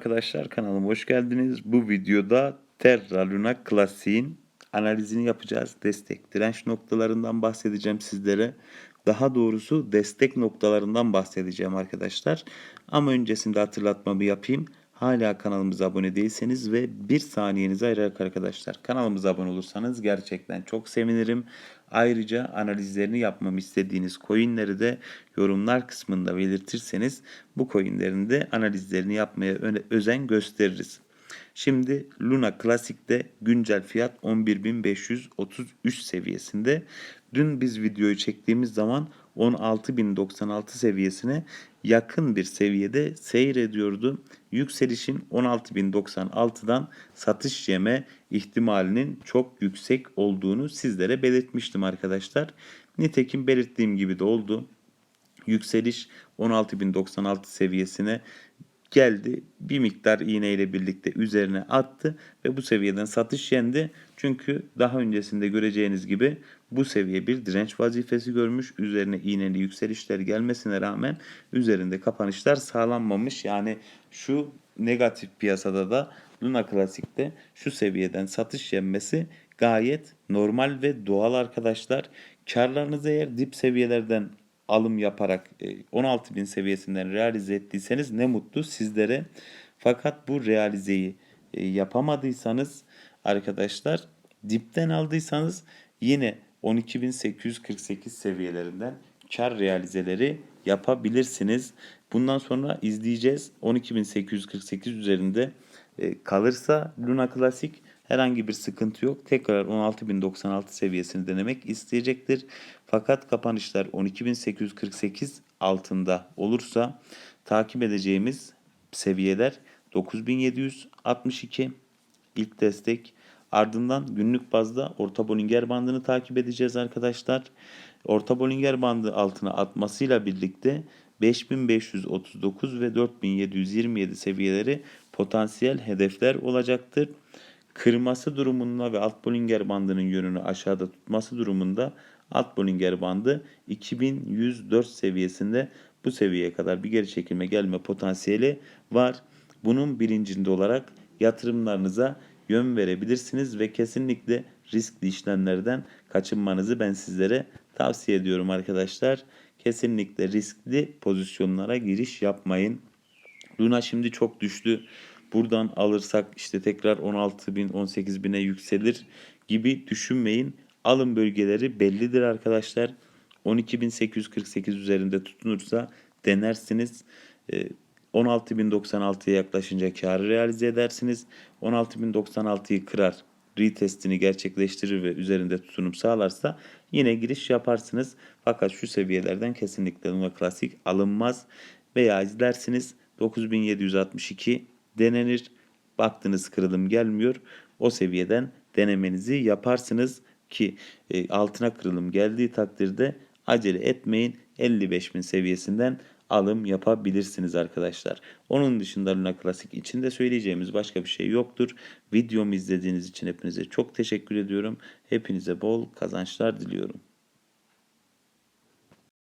arkadaşlar kanalıma hoş geldiniz. Bu videoda Terra Luna Classic'in analizini yapacağız. Destek direnç noktalarından bahsedeceğim sizlere. Daha doğrusu destek noktalarından bahsedeceğim arkadaşlar. Ama öncesinde hatırlatmamı yapayım. Hala kanalımıza abone değilseniz ve bir saniyenizi ayırarak arkadaşlar kanalımıza abone olursanız gerçekten çok sevinirim. Ayrıca analizlerini yapmamı istediğiniz coinleri de yorumlar kısmında belirtirseniz bu coinlerin de analizlerini yapmaya özen gösteririz. Şimdi Luna Classic'te güncel fiyat 11.533 seviyesinde. Dün biz videoyu çektiğimiz zaman 16.096 seviyesine yakın bir seviyede seyrediyordu. Yükselişin 16.096'dan satış yeme ihtimalinin çok yüksek olduğunu sizlere belirtmiştim arkadaşlar. Nitekim belirttiğim gibi de oldu. Yükseliş 16.096 seviyesine geldi. Bir miktar iğne ile birlikte üzerine attı ve bu seviyeden satış yendi. Çünkü daha öncesinde göreceğiniz gibi bu seviye bir direnç vazifesi görmüş. Üzerine iğneli yükselişler gelmesine rağmen üzerinde kapanışlar sağlanmamış. Yani şu negatif piyasada da Luna Classic'te şu seviyeden satış yenmesi gayet normal ve doğal arkadaşlar. Karlarınızı eğer dip seviyelerden alım yaparak e, 16.000 seviyesinden realize ettiyseniz ne mutlu sizlere. Fakat bu realizeyi e, yapamadıysanız arkadaşlar dipten aldıysanız yine 12.848 seviyelerinden kar realizeleri yapabilirsiniz. Bundan sonra izleyeceğiz. 12.848 üzerinde e, kalırsa Luna Classic herhangi bir sıkıntı yok. Tekrar 16.096 seviyesini denemek isteyecektir. Fakat kapanışlar 12.848 altında olursa takip edeceğimiz seviyeler 9762 ilk destek. Ardından günlük bazda orta Bollinger bandını takip edeceğiz arkadaşlar. Orta Bollinger bandı altına atmasıyla birlikte 5539 ve 4727 seviyeleri potansiyel hedefler olacaktır. Kırması durumunda ve alt Bollinger bandının yönünü aşağıda tutması durumunda alt Bollinger bandı 2104 seviyesinde bu seviyeye kadar bir geri çekilme gelme potansiyeli var. Bunun bilincinde olarak yatırımlarınıza yön verebilirsiniz ve kesinlikle riskli işlemlerden kaçınmanızı ben sizlere tavsiye ediyorum arkadaşlar. Kesinlikle riskli pozisyonlara giriş yapmayın. Luna şimdi çok düştü. Buradan alırsak işte tekrar 16 bin 18 bine yükselir gibi düşünmeyin. Alım bölgeleri bellidir arkadaşlar. 12.848 üzerinde tutunursa denersiniz. Ee, 16.096'ya yaklaşınca karı realize edersiniz. 16.096'yı kırar, retestini gerçekleştirir ve üzerinde tutunum sağlarsa yine giriş yaparsınız. Fakat şu seviyelerden kesinlikle Luna Classic alınmaz veya izlersiniz 9762 denenir. Baktınız kırılım gelmiyor. O seviyeden denemenizi yaparsınız ki e, altına kırılım geldiği takdirde acele etmeyin. 55.000 seviyesinden alım yapabilirsiniz arkadaşlar. Onun dışında Luna Classic için de söyleyeceğimiz başka bir şey yoktur. Videomu izlediğiniz için hepinize çok teşekkür ediyorum. Hepinize bol kazançlar diliyorum.